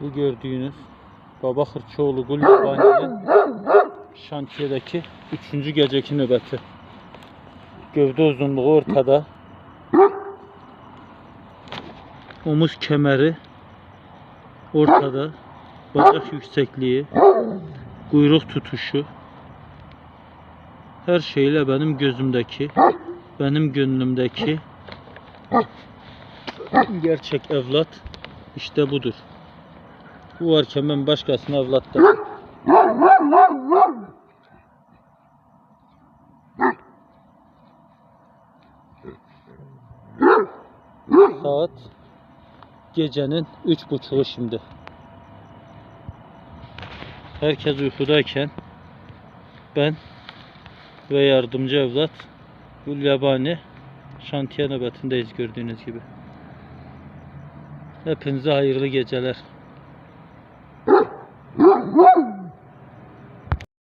Bu gördüğünüz Baba Hırçoğlu Gül Yabani'nin şantiyedeki üçüncü geceki nöbeti. Gövde uzunluğu ortada. Omuz kemeri ortada. Bacak yüksekliği, kuyruk tutuşu her şeyle benim gözümdeki, benim gönlümdeki gerçek evlat işte budur. Bu varken ben başkasına evlat demem. Saat gecenin üç buçuğu şimdi. Herkes uykudayken ben ve yardımcı evlat Gül şantiye nöbetindeyiz gördüğünüz gibi. Hepinize hayırlı geceler.